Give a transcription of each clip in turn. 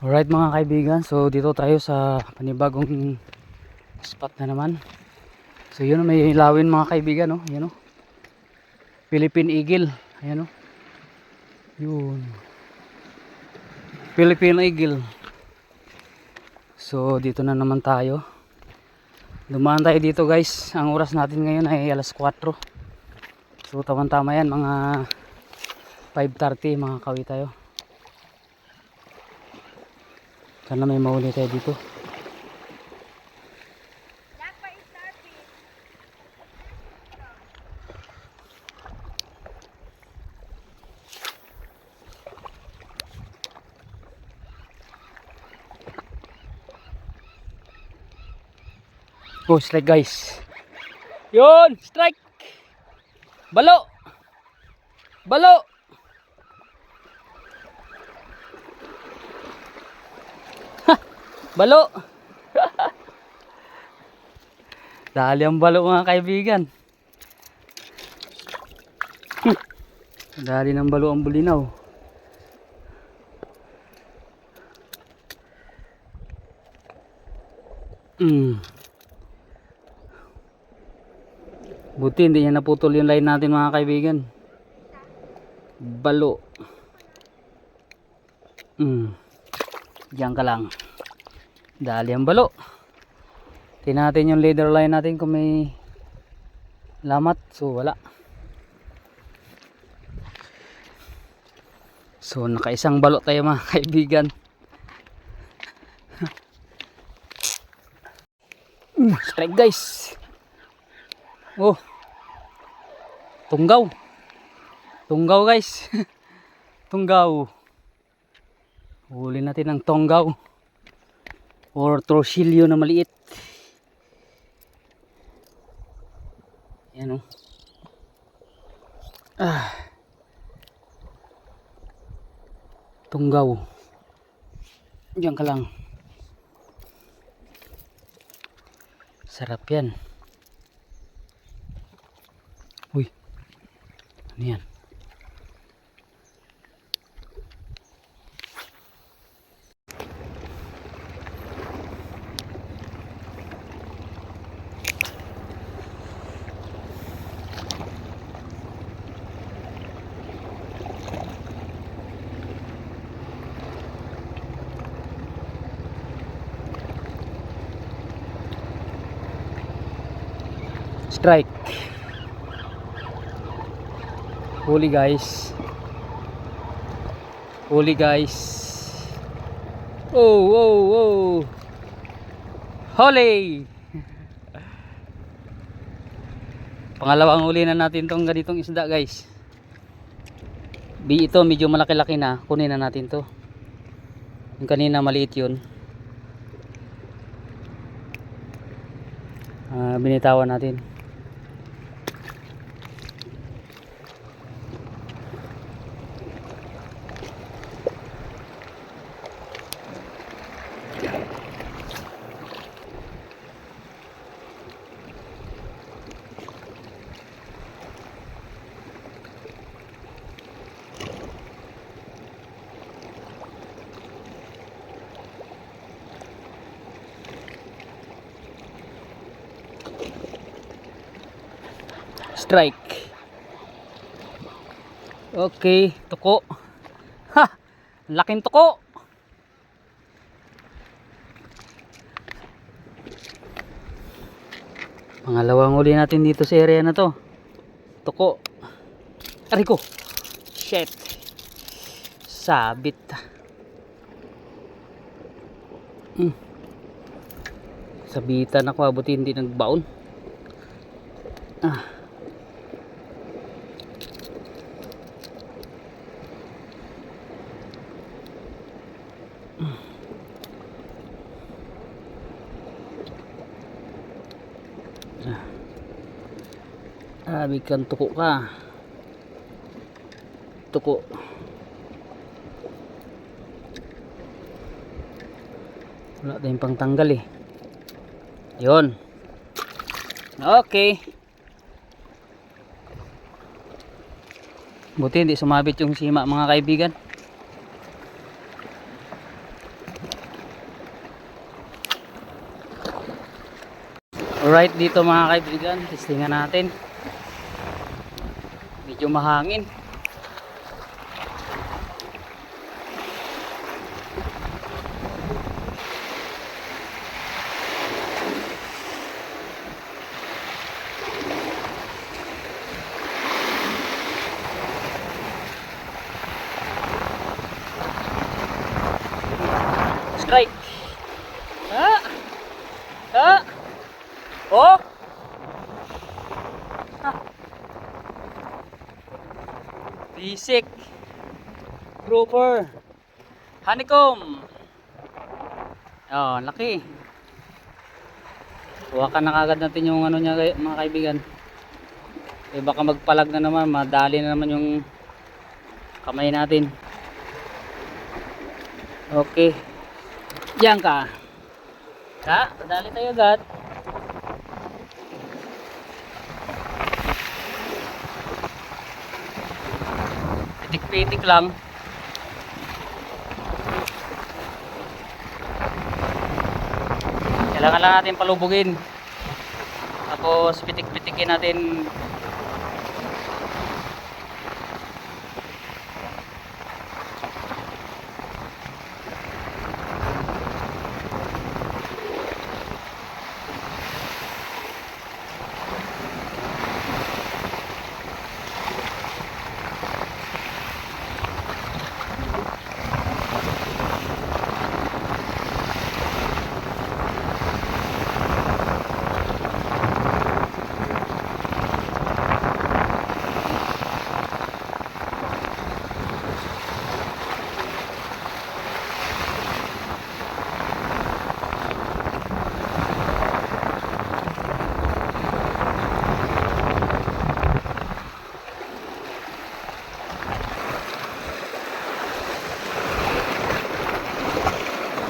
Alright mga kaibigan, so dito tayo sa panibagong spot na naman. So yun may lawin mga kaibigan, no? Yan oh. Philippine Eagle. Ayan oh. Yun. Philippine Eagle. So dito na naman tayo. Dumaan tayo dito guys. Ang oras natin ngayon ay alas 4. So tawang tama yan mga 5.30 mga kawi tayo. Sana may mahuli tayo dito. Oh, strike guys. Yun, strike. Balo. Balo. Balo. Dali ang balo mga kaibigan. Dali ng balo ang bulinaw. Mm. Buti hindi niya naputol yung line natin mga kaibigan. Balo. Mm. Diyan ka lang. Dali ang balo. Tingnan natin yung leader line natin kung may lamat. So wala. So nakaisang balo tayo mga kaibigan. Mm, strike guys. Oh. Tunggaw. Tunggaw guys. tunggaw. Huli natin ng tunggaw. Or trosilyo na maliit. Yan oh. Ah. Tunggaw. Diyan ka lang. Sarap yan. Uy. Ano yan? Strike. Huli guys. Huli guys. Oh, oh, oh. Huli. Pangalawang huli na natin tong ganitong isda guys. Bi ito medyo malaki-laki na. Kunin na natin to. Yung kanina maliit yun. Ah, binitawan natin. Strike. Okay tuko. Ha! Laking tuko. Pangalawang uli natin dito sa area na to. Tuko. Aray ko. Shit. Sabit. Hmm. sabitan ako abuti hindi nagbaon. Ah Grabe kang tuko ka. Tuko. Wala tayong pangtanggal eh. Yun. Okay. Buti hindi sumabit yung sima mga kaibigan. Alright dito mga kaibigan, testingan natin. Medyo mahangin. Strike. Ah! Ah! Oh! Ah. Bisik. Grouper. Honeycomb. Oh, laki. Huwakan na kagad natin yung ano niya mga kaibigan. Eh baka magpalag na naman, madali na naman yung kamay natin. Okay. Diyan ka. Ha? Madali tayo agad. Pitik-pitik lang. Kailangan lang natin palubugin. Tapos pitik-pitikin natin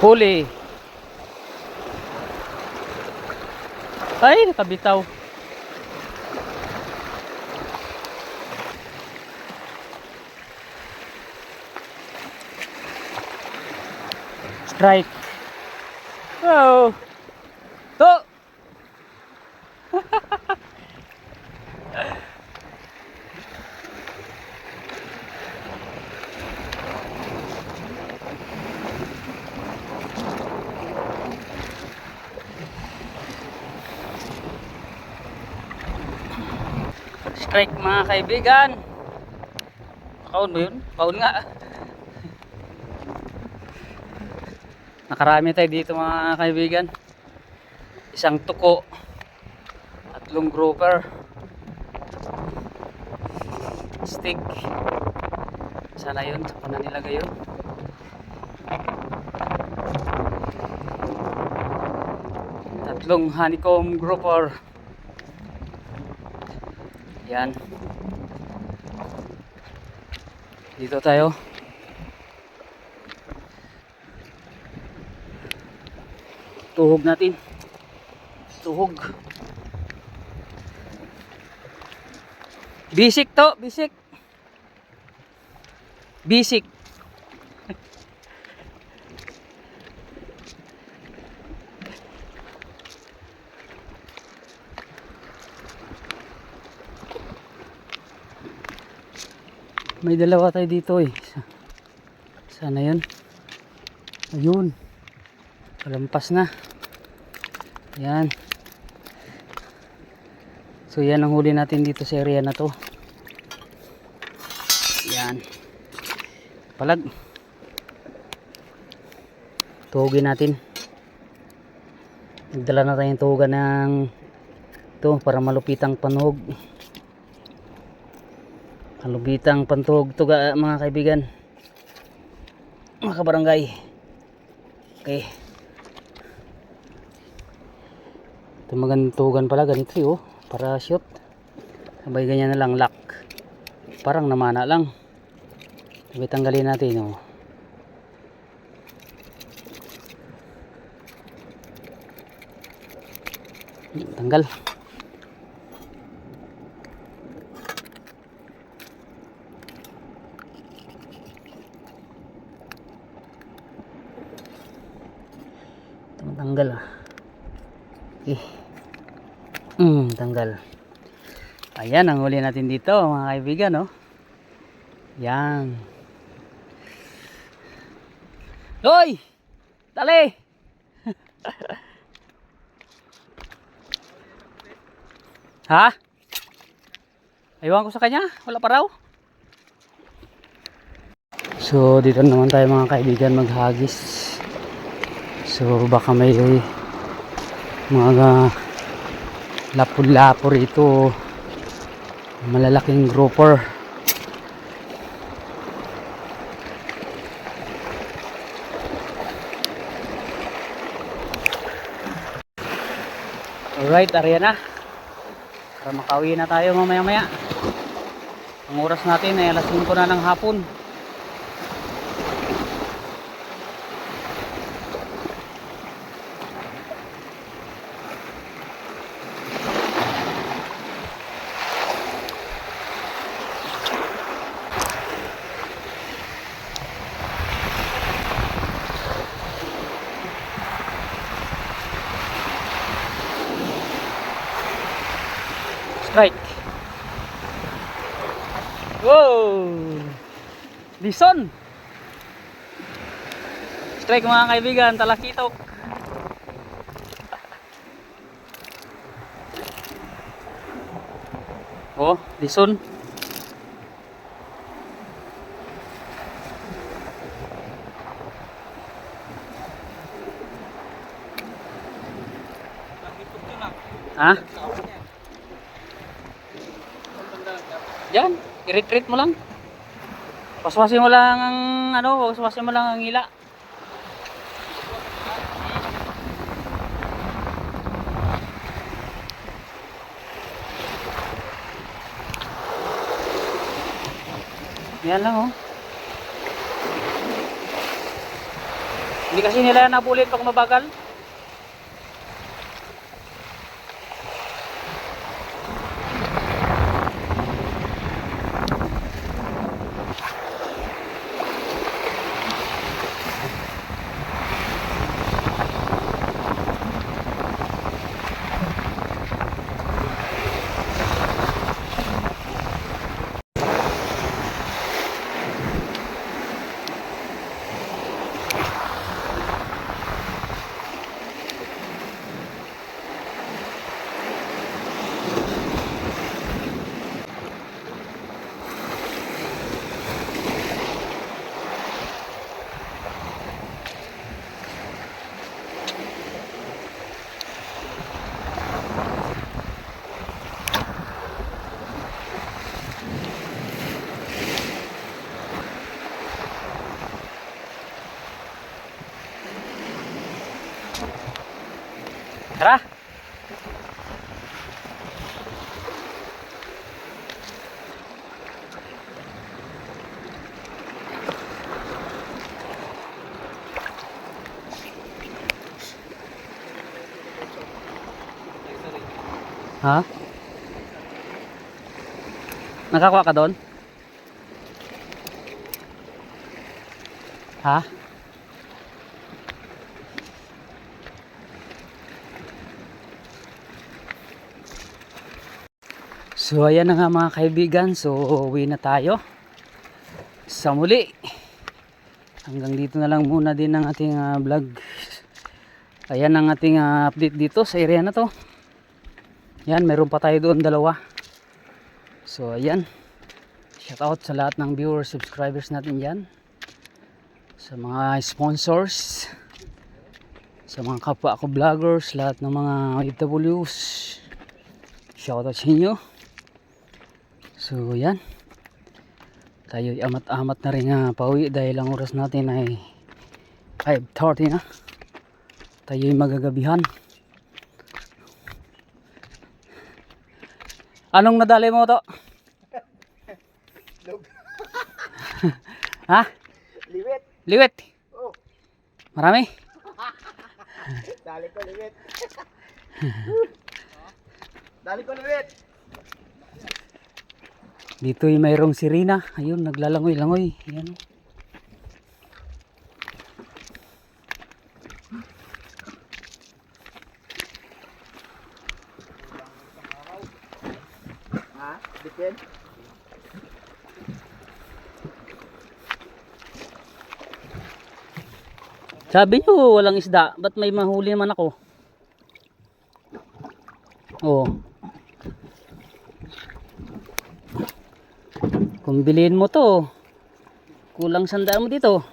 huli. Ay, nakabitaw. Strike. Oh. To. Strike mga kaibigan. Kaun ba yun? Kaun nga. Nakarami tayo dito mga kaibigan. Isang tuko. Tatlong grouper. Stick. Sana yun. Ko na nilagay yun? Tatlong honeycomb grouper. Yan. Dito tayo. Tuhog natin. Tuhog. Bisik to, bisik. Bisik. May dalawa tayo dito eh. Sa- Sana yun. Ayun. Palampas na. Yan. So yan ang huli natin dito sa area na to. Yan. Palag. Tuhugin natin. Nagdala na tayong tuhugan ng ito para malupitang panuhog. Malupitang pantuhog to ga- mga kaibigan. Mga kabarangay. Okay. Ito magandang tuhugan pala ganito eh, oh. Para shoot. Sabay ganyan na lang lock. Parang namana lang. Sabay tanggalin natin oh. Tanggal. Ito matanggal ah. Okay. Mm, tanggal. Ayan, ang huli natin dito, mga kaibigan, no? Yan. Hoy! Dali! ha? Aywan ko sa kanya, wala pa raw. So, dito naman tayo mga kaibigan maghagis. So, baka may mga lapon-lapo rito. Malalaking grouper. Alright Ariana. Para makauwi na tayo mamaya maya ang oras natin ay alas 5 na ng hapon strike. Wow lison strike mga kaibigan talakitok. Oh lison ha Yan, i-retreat mo lang. Paswasin mo lang ang ano, paswasin mo lang ang hila. Yan lang oh. Hindi kasi nila nabulit pag mabagal. Ha? Nakakuha ka doon? Ha? So ayan na nga mga kaibigan, so uwi na tayo sa muli. Hanggang dito na lang muna din ang ating ah, vlog. Ayan ang ating ah, update dito sa area na to. Yan, meron pa tayo doon dalawa. So ayan. Shout out sa lahat ng viewers, subscribers natin yan. Sa mga sponsors. Sa mga kapwa ko vloggers, lahat ng mga OFWs. Shout out sa inyo. So yan. Tayo amat-amat na rin nga pauwi dahil ang oras natin ay 5.30 na. Tayo magagabihan. Anong nadali mo to? ha? Liwit. Liwit. Oh, Marami? dali ko liwit. dali ko liwit. Dito ay mayroong sirena. Ayun, naglalangoy-langoy. Ayan. Depende. Sabi nyo, walang isda. Ba't may mahuli naman ako? Oo. Kung bilhin mo to, kulang sandaan mo dito.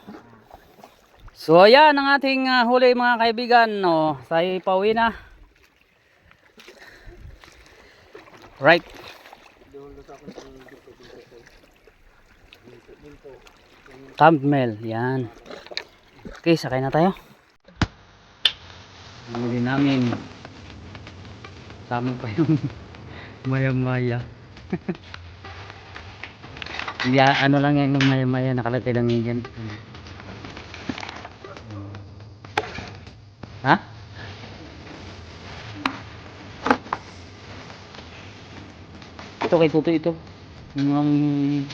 So ayan ang ating ah, huli mga kaibigan. No, tayo pauwi na. Right. Thumbnail, yan. Okay, sakay na tayo. Huli namin. Tama pa yung maya-maya. Hindi, ah, ano lang yan yung maya-maya, nakalagay lang dyan. Ha? Ito kay Tuto ito. Yung